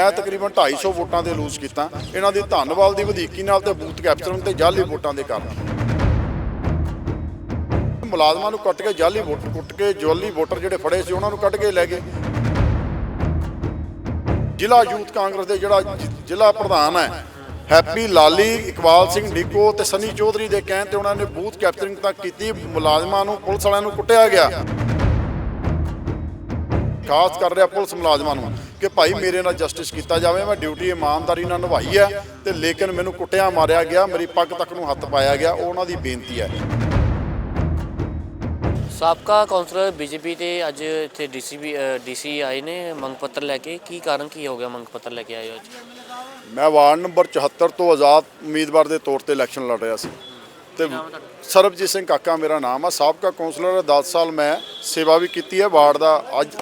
ਮੈਂ ਤਕਰੀਬਨ 250 ਵੋਟਾਂ ਦੇ ਲੂਜ਼ ਕੀਤਾ। ਇਹਨਾਂ ਦੀ ਧੰਨਵਾਦ ਦੀ ਵਧੀਕੀ ਨਾਲ ਤੇ ਬੂਥ ਕੈਪਚਰਨ ਤੇ ਜਾਲੀ ਵੋਟਾਂ ਦੇ ਕਾਰਨ। ਮੁਲਾਜ਼ਮਾਂ ਨੂੰ ਕੱਟ ਕੇ ਜਾਲੀ ਵੋਟ, ਕੁੱਟ ਕੇ ਜਾਲੀ ਵੋਟਰ ਜਿਹੜੇ ਫੜੇ ਸੀ, ਉਹਨਾਂ ਨੂੰ ਕੱਢ ਕੇ ਲੈ ਗਏ। ਜ਼ਿਲ੍ਹਾ ਯੂਥ ਕਾਂਗਰਸ ਦੇ ਜਿਹੜਾ ਜ਼ਿਲ੍ਹਾ ਪ੍ਰਧਾਨ ਹੈ, ਹੈਪੀ ਲਾਲੀ, ਇਕਬਾਲ ਸਿੰਘ ਡੀਕੋ ਤੇ ਸਨੀ ਚੌਧਰੀ ਦੇ ਕਹਿਣ ਤੇ ਉਹਨਾਂ ਨੇ ਬੂਥ ਕੈਪਚਰਿੰਗ ਤੱਕ ਕੀਤੀ, ਮੁਲਾਜ਼ਮਾਂ ਨੂੰ, ਪੁਲਿਸ ਵਾਲਿਆਂ ਨੂੰ ਕੁੱਟਿਆ ਗਿਆ। ਖਾਸ ਕਰ ਰਿਹਾ ਪੁਲਿਸ ਮੁਲਾਜ਼ਮਾਂ ਨੂੰ। ਕਿ ਭਾਈ ਮੇਰੇ ਨਾਲ ਜਸਟਿਸ ਕੀਤਾ ਜਾਵੇ ਮੈਂ ਡਿਊਟੀ ਇਮਾਨਦਾਰੀ ਨਾਲ ਨਿਭਾਈ ਹੈ ਤੇ ਲੇਕਿਨ ਮੈਨੂੰ ਕੁੱਟਿਆ ਮਾਰਿਆ ਗਿਆ ਮੇਰੀ ਪੱਗ ਤੱਕ ਨੂੰ ਹੱਥ ਪਾਇਆ ਗਿਆ ਉਹ ਉਹਨਾਂ ਦੀ ਬੇਨਤੀ ਹੈ। ਸਾਬਕਾ ਕੌਂਸਲਰ ਬੀਜੇਪੀ ਤੇ ਅੱਜ ਇੱਥੇ ਡੀਸੀਬੀ ਡੀਸੀ ਆਏ ਨੇ ਮੰਗ ਪੱਤਰ ਲੈ ਕੇ। ਕੀ ਕਾਰਨ ਕੀ ਹੋ ਗਿਆ ਮੰਗ ਪੱਤਰ ਲੈ ਕੇ ਆਏ ਹੋ ਅੱਜ? ਮੈਂ ਵਾਰਡ ਨੰਬਰ 74 ਤੋਂ ਆਜ਼ਾਦ ਉਮੀਦਵਾਰ ਦੇ ਤੌਰ ਤੇ ਇਲੈਕਸ਼ਨ ਲੜ ਰਿਹਾ ਸੀ। ਤੇ? ਸਰਬਜੀਤ ਸਿੰਘ ਕਾਕਾ ਮੇਰਾ ਨਾਮ ਆ। ਸਾਬਕਾ ਕੌਂਸਲਰ 10 ਸਾਲ ਮੈਂ ਸੇਵਾ ਵੀ ਕੀਤੀ ਹੈ। ਵਾਰਡ ਦਾ ਅੱਜ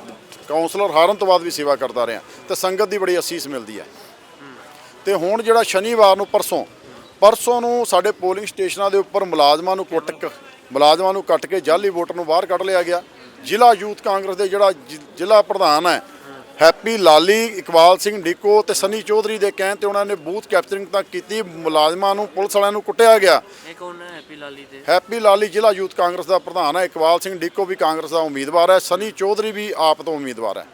ਕੌਂਸਲਰ ਹਾਰਨ ਤੋਂ ਬਾਅਦ ਵੀ ਸੇਵਾ ਕਰਦਾ ਰਿਹਾ ਤੇ ਸੰਗਤ ਦੀ ਬੜੀ ਅਸੀਸ ਮਿਲਦੀ ਹੈ। ਤੇ ਹੁਣ ਜਿਹੜਾ ਸ਼ਨੀਵਾਰ ਨੂੰ ਪਰਸੋਂ ਪਰਸੋਂ ਨੂੰ ਸਾਡੇ ਪੋਲਿੰਗ ਸਟੇਸ਼ਨਾਂ ਦੇ ਉੱਪਰ ਮੁਲਾਜ਼ਮਾਂ ਨੂੰ ਕੁੱਟ ਕ, ਮੁਲਾਜ਼ਮਾਂ ਨੂੰ ਕੱਟ ਕੇ ਜਾਲੀ ਵੋਟਰ ਨੂੰ ਬਾਹਰ ਕੱਢ ਲਿਆ ਗਿਆ। ਜ਼ਿਲ੍ਹਾ ਯੂਥ ਕਾਂਗਰਸ ਦੇ ਜਿਹੜਾ ਜ- ਜ਼ਿਲ੍ਹਾ ਪ੍ਰਧਾਨ ਹੈ ਹੈਪੀ ਲਾਲੀ ਇਕਬਾਲ ਸਿੰਘ ਡੀਕੋ ਤੇ ਸਨੀ ਚੌਧਰੀ ਦੇ ਕਹਿਣ ਤੇ ਉਹਨਾਂ ਨੇ ਬੂਥ ਕੈਪਚਰਿੰਗ ਤੱਕ ਕੀਤੀ ਮੁਲਾਜ਼ਮਾਂ ਨੂੰ ਪੁਲਿਸ ਵਾਲਿਆਂ ਨੂੰ ਕੁੱਟਿਆ ਗਿਆ। ਇਹ ਕੌਣ ਹੈ ਹੈਪੀ ਲਾਲੀ ਦੇ? ਹੈਪੀ ਲਾਲੀ ਜ਼ਿਲ੍ਹਾ ਯੂਥ ਕਾਂਗਰਸ ਦਾ ਪ੍ਰਧਾਨ ਹੈ ਇਕਬਾਲ ਸਿੰਘ ਡੀਕੋ ਵੀ ਕਾਂਗਰਸ ਦਾ ਉਮੀਦਵਾਰ ਹੈ ਸਨੀ ਚੌਧਰੀ ਵੀ ਆਪ ਤੋਂ ਉਮੀਦਵਾਰ ਹੈ।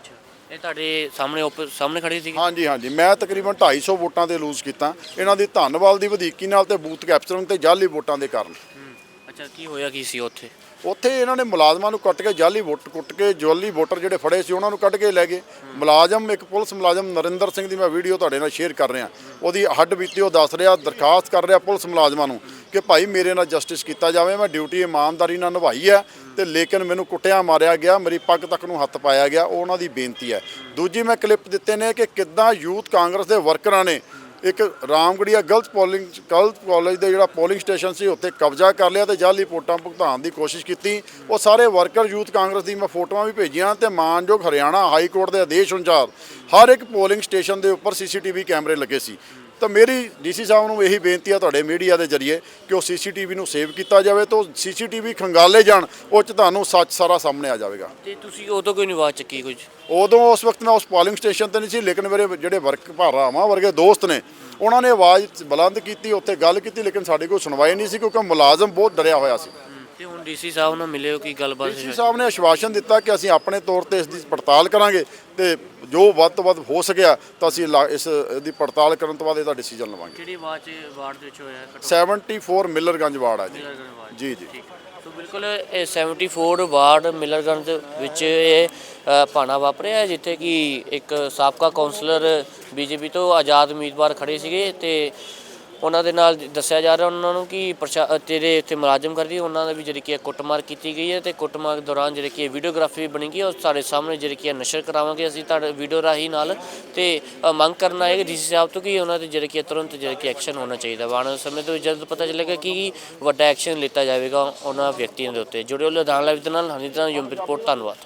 ਇਹ ਤੁਹਾਡੇ ਸਾਹਮਣੇ ਓਪ- ਸਾਹਮਣੇ ਖੜੇ ਸੀ ਹਾਂਜੀ ਹਾਂਜੀ। ਮੈਂ ਤਕਰੀਬਨ 250 ਵੋਟਾਂ ਦੇ ਲੂਜ਼ ਕੀਤਾ। ਇਹਨਾਂ ਦੀ ਧੰਨਵਾਦ ਦੀ ਵਧੀਕੀ ਨਾਲ ਤੇ ਬੂਥ ਕੈਪਚਰਨ ਤੇ ਜਾਲੀ ਵੋਟਾਂ ਦੇ ਕਾਰਨ। ਅੱਛਾ ਕੀ ਹੋਇਆ ਕੀ ਸੀ ਉੱਥੇ? ਉੱਥੇ ਇਹਨਾਂ ਨੇ ਮੁਲਾਜ਼ਮਾਂ ਨੂੰ ਕੱਟ ਕੇ ਜਾਲੀ ਵੋਟ ਕੁੱਟ ਕੇ ਜਾਲੀ ਵੋਟਰ ਜਿਹੜੇ ਫੜੇ ਸੀ ਉਹਨਾਂ ਨੂੰ ਕੱਢ ਕੇ ਲੈ ਗਏ। ਮੁਲਾਜ਼ਮ, ਇੱਕ ਪੁਲਿਸ ਮੁਲਾਜ਼ਮ ਨਰਿੰਦਰ ਸਿੰਘ ਦੀ ਮੈਂ ਵੀਡੀਓ ਤੁਹਾਡੇ ਨਾਲ ਸ਼ੇਅਰ ਕਰ ਰਿਹਾ। ਉਹਦੀ ਹੱਡ ਬੀਤੀ ਉਹ ਦੱਸ ਰਿਹਾ, ਦਰਖਾਸਤ ਕਰ ਰਿਹਾ ਪੁਲਿਸ ਮੁਲਾਜ਼ਮਾਂ ਨੂੰ ਕਿ ਭਾਈ ਮੇਰੇ ਨਾਲ ਜਸਟਿਸ ਕੀਤਾ ਜਾਵੇ, ਮੈਂ ਡਿਊਟੀ ਇਮਾਨਦਾਰੀ ਨਾਲ ਨਿਭਾਈ ਹੈ ਤੇ ਲੇਕਿਨ ਮੈਨੂੰ ਕੁੱਟਿਆ ਮਾਰਿਆ ਗਿਆ, ਮੇਰੀ ਪੱਗ ਤੱਕ ਨੂੰ ਹੱਥ ਪਾਇਆ ਗਿਆ, ਉਹ ਉਹਨਾਂ ਦੀ ਬੇਨਤੀ ਹੈ। ਦੂਜੀ ਮੈਂ ਕਲਿੱਪ ਦਿੱਤੇ ਨੇ ਕਿ ਕਿੱਦਾਂ ਯੂਥ ਕਾਂਗਰਸ ਦੇ ਵਰਕਰਾਂ ਨੇ ਇੱਕ ਰਾਮਗੜੀਆ ਗਲਤ ਪੋਲਿੰਗ, ਗਲਤ ਕਾਲਜ ਦੇ ਜਿਹੜਾ ਪੋਲਿੰਗ ਸਟੇਸ਼ਨ ਸੀ, ਉੱਥੇ ਕਬਜ਼ਾ ਕਰ ਲਿਆ ਤੇ ਜਾਲੀ ਵੋਟਾਂ ਭੁਗਤਾਨ ਦੀ ਕੋਸ਼ਿਸ਼ ਕੀਤੀ। ਉਹ ਸਾਰੇ ਵਰਕਰ ਯੂਥ ਕਾਂਗਰਸ ਦੀ ਮੈਂ ਫੋਟੋਆਂ ਵੀ ਭੇਜੀਆਂ ਤੇ ਮਾਨਯੋਗ ਹਰਿਆਣਾ ਹਾਈ ਕੋਰਟ ਦੇ ਆਦੇਸ਼ ਅਨੁਸਾਰ ਹਰ ਇੱਕ ਪੋਲਿੰਗ ਸਟੇਸ਼ਨ ਦੇ ਉੱਪਰ ਸੀਸੀਟੀਵੀ ਕੈਮਰੇ ਲੱਗੇ ਸੀ। ਤਾਂ ਮੇਰੀ ਡੀਸੀ ਸਾਹਿਬ ਨੂੰ ਇਹੀ ਬੇਨਤੀ ਆ ਤੁਹਾਡੇ ਮੀਡੀਆ ਦੇ ਜ਼ਰੀਏ ਕਿ ਉਹ ਸੀਸੀਟੀਵੀ ਨੂੰ ਸੇਵ ਕੀਤਾ ਜਾਵੇ ਤਾਂ ਸੀਸੀਟੀਵੀ ਖੰਗਾਲੇ ਜਾਣ ਉਹ 'ਚ ਤੁਹਾਨੂੰ ਸੱਚ ਸਾਰਾ ਸਾਹਮਣੇ ਆ ਜਾਵੇਗਾ। ਤੇ ਤੁਸੀਂ ਉਦੋਂ ਕੋਈ ਨਹੀਂ ਆਵਾਜ਼ ਚੱਕੀ ਕੁਝ? ਉਦੋਂ ਉਸ ਵਕਤ ਮੈਂ ਉਸ ਪੋਲਿੰਗ ਸਟੇਸ਼ਨ ਤੇ ਨਹੀਂ ਸੀ ਲੇਕਿਨ ਮੇਰੇ ਜਿਹੜੇ ਵਰਕ ਭਰਾਵਾਂ ਵਰਗੇ ਦੋਸਤ ਨੇ ਉਹਨਾਂ ਨੇ ਆਵਾਜ਼ ਬੁਲੰਦ ਕੀਤੀ ਉੱਥੇ ਗੱਲ ਕੀਤੀ ਲੇਕਿਨ ਸਾਡੀ ਕੋਈ ਸੁਣਵਾਈ ਨਹੀਂ ਸੀ ਕਿਉਂਕਿ ਮੁਲਾਜ਼ਮ ਬਹੁਤ ਡਰਿਆ ਹੋਇਆ ਸੀ। ਤੇ ਹੁਣ ਡੀਸੀ ਸਾਹਿਬ ਨਾਲ ਮਿਲੇ ਹੋ ਕੀ ਗੱਲਬਾਤ ਡੀਸੀ ਸਾਹਿਬ ਨੇ ਆਸ਼ਵਾਸਨ ਦਿੱਤਾ ਕਿ ਅਸੀਂ ਆਪਣੇ ਤੌਰ ਤੇ ਇਸ ਦੀ ਪੜਤਾਲ ਕਰਾਂਗੇ ਤੇ ਜੋ ਵੱਧ ਤੋਂ ਵੱਧ ਹੋ ਸਕਿਆ ਤਾਂ ਅਸੀਂ ਲਾ- ਇਸ ਦੀ ਪੜਤਾਲ ਕਰਨ ਤੋਂ ਬਾਅਦ ਇਹਦਾ ਡਿਸੀਜਨ ਲਵਾਂਗੇ। ਕਿਹੜੀ ਆਵਾਜ਼ ਚ ਵਾਰਡ ਦੇ ਵਿੱਚ ਹੋਇਆ ਘਟਨਾ? 74 ਮਿਲਰਗੰਜ ਵਾਰਡ ਹੈ ਜੀ। ਜੀ ਜੀ। ਸੋ ਬਿਲਕੁਲ ਇਹ 74 ਵਾਰਡ ਮਿਲਰਗੰਜ ਵਿੱਚ ਇਹ ਅ, ਭਾਣਾ ਵਾਪਰਿਆ ਹੈ, ਜਿੱਥੇ ਕਿ ਇੱਕ ਸਾਬਕਾ ਕਾਉਂਸਲਰ ਬੀਜੇਪੀ ਤੋਂ ਆਜ਼ਾਦ ਉਮੀਦਵਾਰ ਖੜੇ ਸੀਗੇ ਤੇ ਉਹਨਾਂ ਦੇ ਨਾਲ ਦੱਸਿਆ ਜਾ ਰਿਹਾ ਉਹਨਾਂ ਨੂੰ ਕਿ ਪ੍ਰਸ਼ਾ- ਤੇਰੇ ਇੱਥੇ ਮੁਲਾਜ਼ਮ ਕਰਦੀ ਉਹਨਾਂ ਦਾ ਵੀ ਜਿਹੜੀ ਕਿ ਹੈ ਕੁੱਟਮਾਰ ਕੀਤੀ ਗਈ ਹੈ ਤੇ ਕੁੱਟਮਾਰ ਦੌਰਾਨ ਜਿਹੜੀ ਕਿ ਵੀਡੀਓਗ੍ਰਾਫੀ ਬਣੀ ਗਈ ਉਹ ਸਾਡੇ ਸਾਹਮਣੇ ਜਿਹੜੀ ਕਿ ਹੈ ਨਸ਼ਰ ਕਰਾਵਾਂਗੇ ਅਸੀਂ ਤੁਹਾਡੇ ਵੀਡੀਓ ਰਾਹੀਂ ਨਾਲ। ਤੇ ਅ, ਮੰਗ ਕਰਨਾ ਆਏ ਕਿ ਡੀਸੀ ਸਾਹਿਬ ਤੋਂ ਕਿ ਉਹਨਾਂ ਤੇ ਜਿਹੜੇ ਕਿ ਤੁਰੰਤ ਜਿਹੜੀ ਕਿ ਐਕਸ਼ਨ ਹੋਣਾ ਚਾਹੀਦਾ ਵਾ। ਆਉਣ ਵਾਲੇ ਸਮੇਂ ਤੋਂ ਜਲਦ ਪਤਾ ਚੱਲੇਗਾ ਕਿ ਵੱਡਾ ਐਕਸ਼ਨ ਲਿੱਤਾ ਜਾਵੇਗਾ ਉਹਨਾਂ ਵਿਅਕਤੀਆਂ ਦੇ ਉੱਤੇ। ਜੁੜਿਓ ਲੁਧਿਆਣਾ ਲਾਈਵ ਦੇ ਨਾਲ। ਹਨੀ ਦਾ ਯੂਮ ਰਿਪੋਰਟ। ਧੰਨਵਾਦ।